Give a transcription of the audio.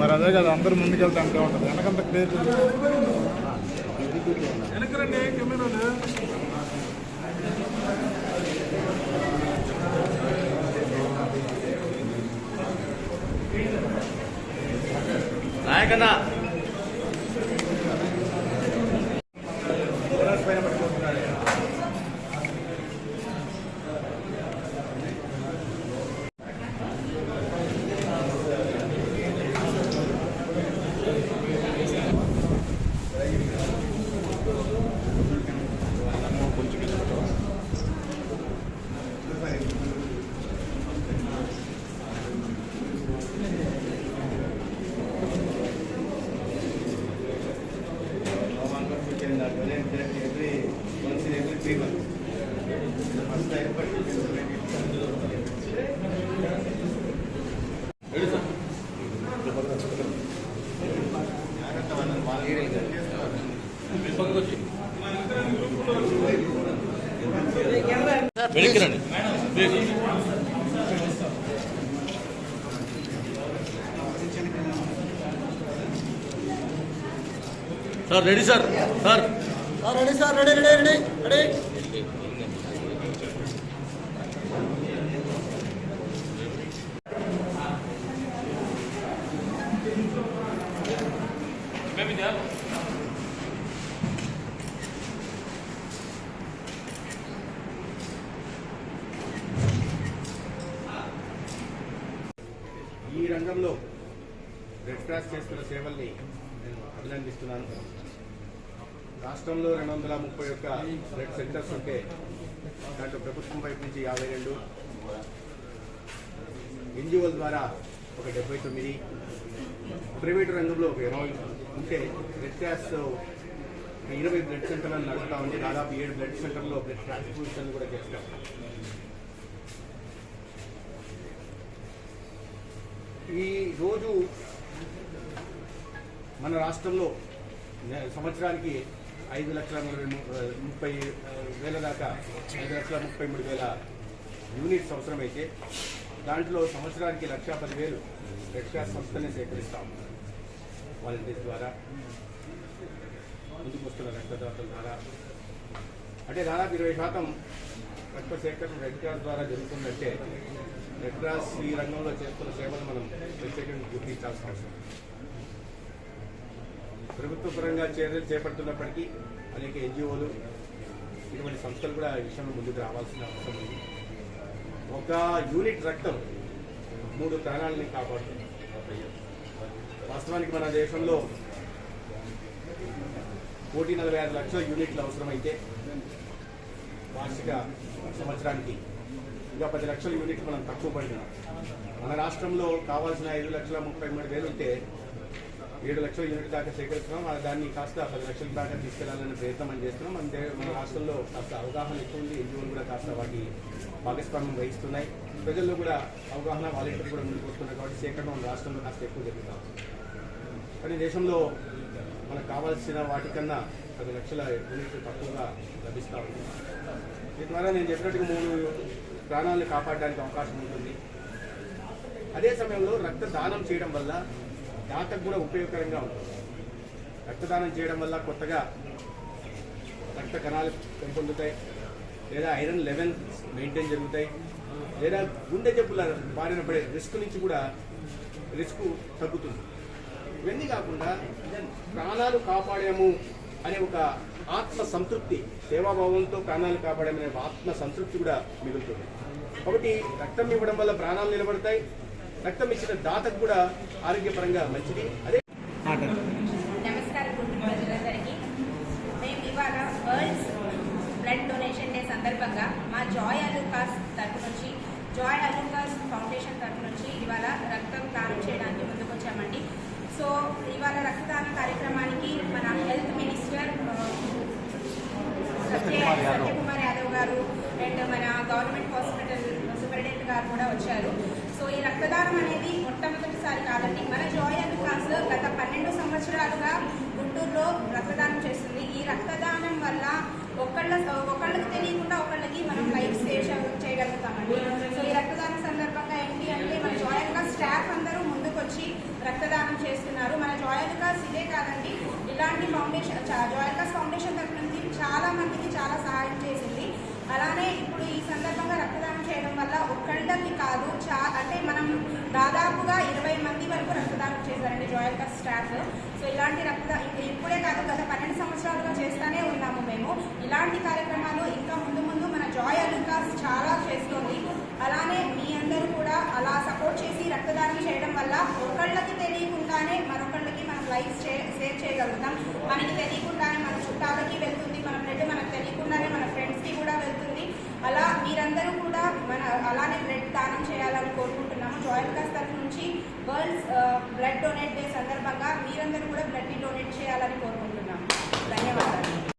మరి అదే కదా అందరూ ముందుకెళ్తే అంతే ఉంటుంది. వెనకంత క్లియర్ నాయకన్నా. రెడీ వెనక్కి రండి. Sir ready sir. Sir. Ready sir ready ready ready ready. రంగంలో రెడ్ క్రాస్ చేస్తున్న సేవల్ని నేను అభినందిస్తున్నాను. రాష్ట్రంలో రెండు వందల ముప్పై ఒక్క రెడ్ సెంటర్స్ ఉంటే దాంట్లో ప్రభుత్వం వైపు నుంచి యాభై రెండు ఎన్జిఓల ద్వారా ఒక డెబ్బై తొమ్మిది ప్రైవేటు రంగంలో ఒక ఇరవై ఉంటే రెడ్ క్రాస్ ఇరవై బ్లడ్ సెంటర్లను నడుపుతా ఉంది దాదాపు ఏడు బ్లడ్ సెంటర్లో బ్లడ్ ట్రాన్స్ఫ్యూషన్ కూడా చేస్తాం. ఈ రోజు మన రాష్ట్రంలో సంవత్సరానికి ఐదు లక్షల ముప్పై వేల దాకా ఐదు లక్షల ముప్పై మూడు వేల యూనిట్స్ అవసరమైతే దాంట్లో సంవత్సరానికి లక్ష పదివేలు రక్షా క్రాస్ సంస్థనే సేకరిస్తాం. వాలంటీర్స్ ద్వారా ముందుకు వస్తున్న రక్తదాతల ద్వారా. అంటే దాదాపు ఇరవై శాతం రక్త సేకరణ రెడ్ క్రాస్ ద్వారా జరుగుతుందంటే రెడ్ ఈ రంగంలో చేస్తున్న సేవలు మనం ప్రత్యేకంగా గుర్తించాల్సిన అవసరం. ప్రభుత్వ పరంగా చర్యలు చేపడుతున్నప్పటికీ అనేక ఎన్జిఓలు ఇటువంటి సంస్థలు కూడా ఈ విషయంలో ముందుకు రావాల్సిన అవసరం ఉంది. ఒక యూనిట్ రక్తం మూడు ప్రాణాలని కాపాడుతుంది. వాస్తవానికి మన దేశంలో కోటి నలభై ఆరు లక్షల యూనిట్లు అవసరమైతే వార్షిక సంవత్సరానికి ఇంకా పది లక్షల యూనిట్లు మనం తక్కువ పడినాం. మన రాష్ట్రంలో కావాల్సిన ఐదు లక్షల ముప్పై మూడు వేలు ఉంటే ఏడు లక్షల యూనిట్ దాకా సేకరిస్తున్నాం. దాన్ని కాస్త పది లక్షల దాకా తీసుకెళ్ళాలని ప్రయత్నం అని చేస్తున్నాం. మన మన రాష్ట్రంలో కాస్త అవగాహన ఎక్కువ ఉంది. ఎన్జిఓలు కూడా కాస్త వాటి భాగస్వామ్యం వహిస్తున్నాయి. ప్రజల్లో కూడా అవగాహన వాలంటీర్ కూడా ముందుకు వస్తున్నాయి కాబట్టి సేకరణ మన రాష్ట్రంలో కాస్త ఎక్కువ జరుగుతాం కానీ దేశంలో మనకు కావాల్సిన వాటికన్నా పది లక్షల యూనిట్లు తక్కువగా లభిస్తూ ఉంది. దీని ద్వారా నేను చెప్పినట్టుగా మూడు ప్రాణాలను కాపాడడానికి అవకాశం ఉంటుంది. అదే సమయంలో రక్తదానం చేయడం వల్ల దాతకు కూడా ఉపయోగకరంగా ఉంటుంది. రక్తదానం చేయడం వల్ల కొత్తగా రక్త కణాలు పెంపొందుతాయి. లేదా ఐరన్ లెవెల్ మెయింటైన్ జరుగుతాయి. లేదా గుండె జబ్బుల బారిన పడే రిస్క్ నుంచి కూడా రిస్క్ తగ్గుతుంది. ఇవన్నీ కాకుండా ప్రాణాలు కాపాడాము అనే ఒక ఆత్మ సంతృప్తి సేవాభావంతో ప్రాణాలు కాపాడమనే ఆత్మ సంతృప్తి కూడా మిగులుతుంది. కాబట్టి రక్తం ఇవ్వడం వల్ల ప్రాణాలు నిలబడతాయి. రక్తం ఇచ్చిన దాతకు కూడా ఆరోగ్యపరంగా మంచిది. అదే నమస్కారం కుటుంబ ప్రజలందరికీ మేము ఇవాళ వరల్డ్స్ బ్లడ్ డొనేషన్ డే సందర్భంగా మా జాయ్ అలూకాస్ తరపు నుంచి జాయ్ అలూకాస్ ఫౌండేషన్ తరపు నుంచి ఇవాళ రక్తం దానం చేయడానికి ముందుకొచ్చామండి సో ఇవాళ రక్తదాన కార్యక్రమానికి మన హెల్త్ మినిస్టర్ సత్యకుమార్ యాదవ్ గారు అండ్ మన గవర్నమెంట్ హాస్పిటల్ సూపరింటెండెంట్ గారు కూడా వచ్చారు. సో ఈ రక్తదానం అనేది మొట్టమొదటిసారి కాదండి మన జాయ్ అండ్ కాస్ గత పన్నెండు సంవత్సరాలుగా గుంటూరులో రక్తదానం చేస్తుంది. ఈ రక్తదానం వల్ల ఒకళ్ళ ఒకళ్ళకి తెలియకుండా ఒకళ్ళకి మన కాదండి ఇలాంటి ఫౌండేషన్ జాయికాస్ ఫౌండేషన్ తరఫు నుంచి చాలా మందికి చాలా సహాయం చేసింది. అలానే ఇప్పుడు ఈ సందర్భంగా రక్తదానం చేయడం వల్ల ఒక్కళ్ళకి కాదు చా అంటే మనం దాదాపుగా ఇరవై మంది వరకు రక్తదానం చేశారండి జాయల్ స్టాఫ్. సో ఇలాంటి రక్త ఇప్పుడే కాదు గత పన్నెండు సంవత్సరాలుగా చేస్తూనే ఉన్నాము మేము. ఇలాంటి కార్యక్రమాలు ఇంకా ముందు ముందు మన జాయ్ అలుకాస్ చాలా చేస్తుంది. అలానే మీ అందరూ కూడా అలా సపోర్ట్ చేసి రక్తదానం చేయడం వల్ల ఒకళ్ళకి తెలియకుండానే మరొక లైక్ షేర్ చేయగలుగుతాం. మనకి తెలియకుండానే మన చుట్టాలకి వెళ్తుంది మన బ్లడ్ మనకు తెలియకుండానే మన ఫ్రెండ్స్కి కూడా వెళ్తుంది. అలా మీరందరూ కూడా మన అలానే బ్లడ్ దానం చేయాలని కోరుకుంటున్నాము. జాయింట్ కాస్ తరఫు నుంచి వరల్డ్స్ బ్లడ్ డొనేట్ డే సందర్భంగా మీరందరూ కూడా బ్లడ్ని డొనేట్ చేయాలని కోరుకుంటున్నాము. ధన్యవాదాలు.